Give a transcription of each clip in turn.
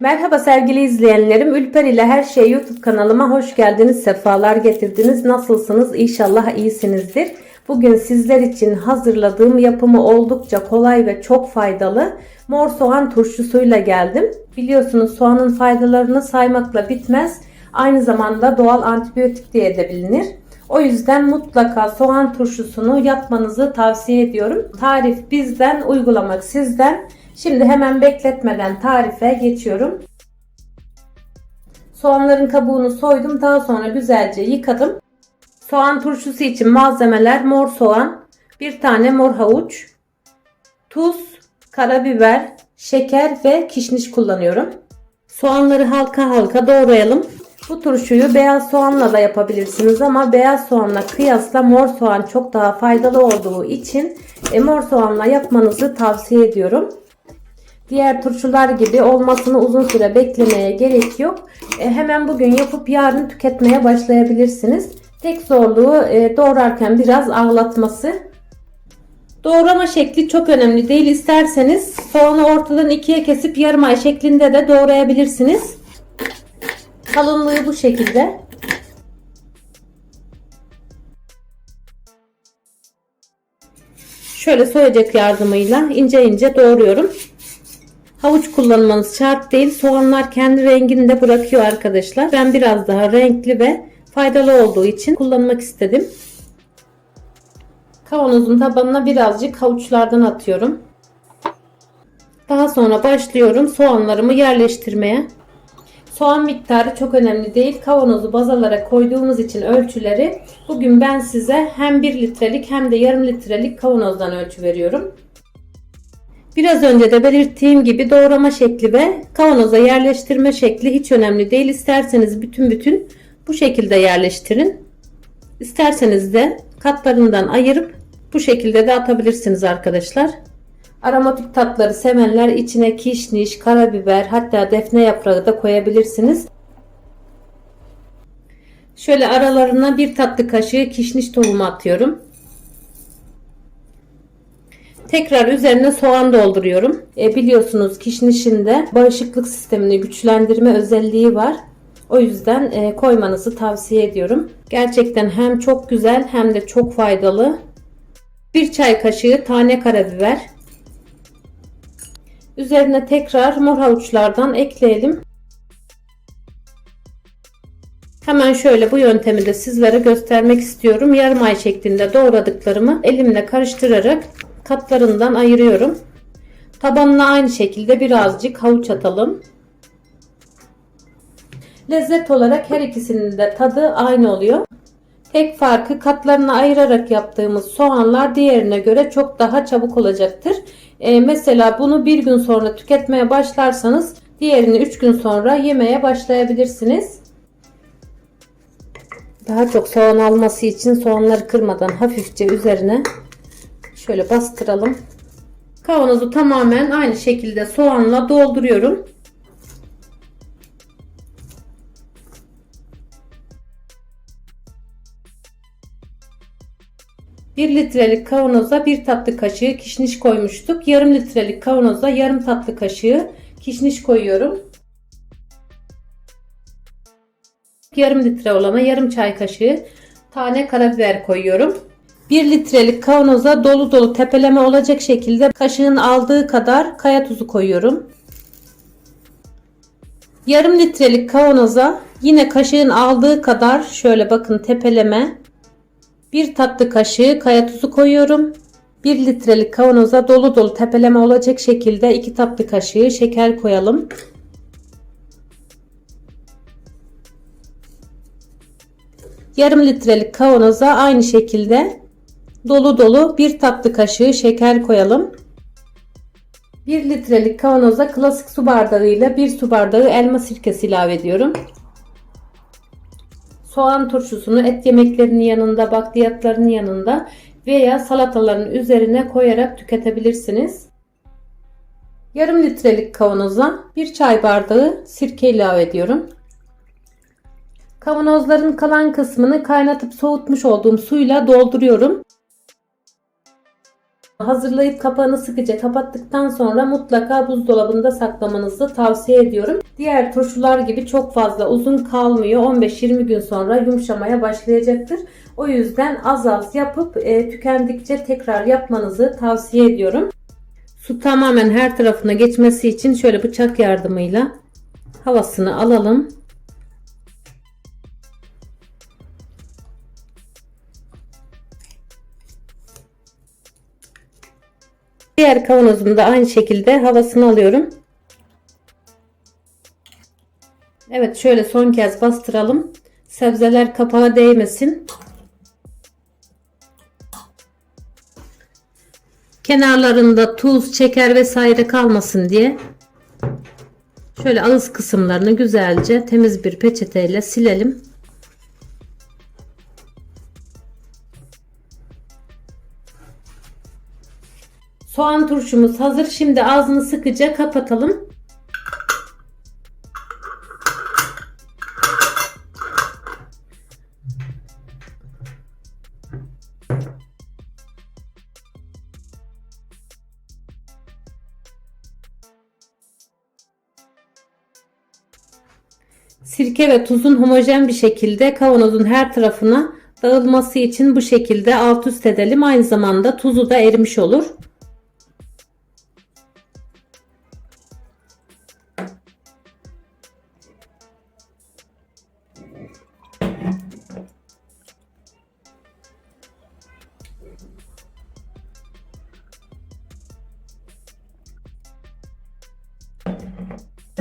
Merhaba sevgili izleyenlerim. Ülper ile Her Şey YouTube kanalıma hoş geldiniz. Sefalar getirdiniz. Nasılsınız? İnşallah iyisinizdir. Bugün sizler için hazırladığım yapımı oldukça kolay ve çok faydalı mor soğan turşusuyla geldim. Biliyorsunuz soğanın faydalarını saymakla bitmez. Aynı zamanda doğal antibiyotik diye de bilinir. O yüzden mutlaka soğan turşusunu yapmanızı tavsiye ediyorum. Tarif bizden, uygulamak sizden. Şimdi hemen bekletmeden tarife geçiyorum. Soğanların kabuğunu soydum. Daha sonra güzelce yıkadım. Soğan turşusu için malzemeler mor soğan, bir tane mor havuç, tuz, karabiber, şeker ve kişniş kullanıyorum. Soğanları halka halka doğrayalım. Bu turşuyu beyaz soğanla da yapabilirsiniz ama beyaz soğanla kıyasla mor soğan çok daha faydalı olduğu için e, mor soğanla yapmanızı tavsiye ediyorum. Diğer turşular gibi olmasını uzun süre beklemeye gerek yok. E, hemen bugün yapıp yarın tüketmeye başlayabilirsiniz. Tek zorluğu e, doğrarken biraz ağlatması. Doğrama şekli çok önemli değil. İsterseniz soğanı ortadan ikiye kesip yarım ay şeklinde de doğrayabilirsiniz. Kalınlığı bu şekilde. Şöyle soyacak yardımıyla ince ince doğruyorum. Havuç kullanmanız şart değil. Soğanlar kendi rengini de bırakıyor arkadaşlar. Ben biraz daha renkli ve faydalı olduğu için kullanmak istedim. Kavanozun tabanına birazcık havuçlardan atıyorum. Daha sonra başlıyorum soğanlarımı yerleştirmeye. Soğan miktarı çok önemli değil. Kavanozu baz alarak koyduğumuz için ölçüleri bugün ben size hem 1 litrelik hem de yarım litrelik kavanozdan ölçü veriyorum. Biraz önce de belirttiğim gibi doğrama şekli ve kavanoza yerleştirme şekli hiç önemli değil. İsterseniz bütün bütün bu şekilde yerleştirin. İsterseniz de katlarından ayırıp bu şekilde de atabilirsiniz arkadaşlar. Aromatik tatları sevenler içine kişniş, karabiber hatta defne yaprağı da koyabilirsiniz. Şöyle aralarına bir tatlı kaşığı kişniş tohumu atıyorum. Tekrar üzerine soğan dolduruyorum. E, biliyorsunuz kişnişin de bağışıklık sistemini güçlendirme özelliği var. O yüzden e, koymanızı tavsiye ediyorum. Gerçekten hem çok güzel hem de çok faydalı. Bir çay kaşığı tane karabiber. Üzerine tekrar mor havuçlardan ekleyelim. Hemen şöyle bu yöntemi de sizlere göstermek istiyorum. Yarım ay şeklinde doğradıklarımı elimle karıştırarak katlarından ayırıyorum. Tabanına aynı şekilde birazcık havuç atalım. Lezzet olarak her ikisinin de tadı aynı oluyor. Tek farkı katlarını ayırarak yaptığımız soğanlar diğerine göre çok daha çabuk olacaktır. Ee, mesela bunu bir gün sonra tüketmeye başlarsanız diğerini 3 gün sonra yemeye başlayabilirsiniz. Daha çok soğan alması için soğanları kırmadan hafifçe üzerine şöyle bastıralım. Kavanozu tamamen aynı şekilde soğanla dolduruyorum. 1 litrelik kavanoza 1 tatlı kaşığı kişniş koymuştuk. Yarım litrelik kavanoza yarım tatlı kaşığı kişniş koyuyorum. Yarım litre olana yarım çay kaşığı tane karabiber koyuyorum. 1 litrelik kavanoza dolu dolu tepeleme olacak şekilde kaşığın aldığı kadar kaya tuzu koyuyorum. Yarım litrelik kavanoza yine kaşığın aldığı kadar şöyle bakın tepeleme 1 tatlı kaşığı kaya tuzu koyuyorum. 1 litrelik kavanoza dolu dolu tepeleme olacak şekilde 2 tatlı kaşığı şeker koyalım. Yarım litrelik kavanoza aynı şekilde dolu dolu 1 tatlı kaşığı şeker koyalım. 1 litrelik kavanoza klasik su bardağı ile 1 su bardağı elma sirkesi ilave ediyorum. Soğan turşusunu et yemeklerinin yanında, bakliyatların yanında veya salataların üzerine koyarak tüketebilirsiniz. Yarım litrelik kavanoza bir çay bardağı sirke ilave ediyorum. Kavanozların kalan kısmını kaynatıp soğutmuş olduğum suyla dolduruyorum. Hazırlayıp kapağını sıkıca kapattıktan sonra mutlaka buzdolabında saklamanızı tavsiye ediyorum. Diğer turşular gibi çok fazla uzun kalmıyor. 15-20 gün sonra yumuşamaya başlayacaktır. O yüzden az az yapıp e, tükendikçe tekrar yapmanızı tavsiye ediyorum. Su tamamen her tarafına geçmesi için şöyle bıçak yardımıyla havasını alalım. Diğer kavanozumu da aynı şekilde havasını alıyorum. Evet şöyle son kez bastıralım. Sebzeler kapağa değmesin. Kenarlarında tuz, şeker vesaire kalmasın diye şöyle ağız kısımlarını güzelce temiz bir peçeteyle silelim. Soğan turşumuz hazır. Şimdi ağzını sıkıca kapatalım. Sirke ve tuzun homojen bir şekilde kavanozun her tarafına dağılması için bu şekilde alt üst edelim. Aynı zamanda tuzu da erimiş olur.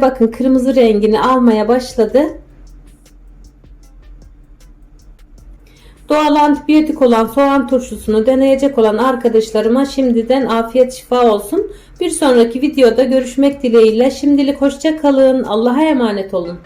Bakın kırmızı rengini almaya başladı. Doğal antibiyotik olan soğan turşusunu deneyecek olan arkadaşlarıma şimdiden afiyet şifa olsun. Bir sonraki videoda görüşmek dileğiyle. Şimdilik hoşça kalın. Allah'a emanet olun.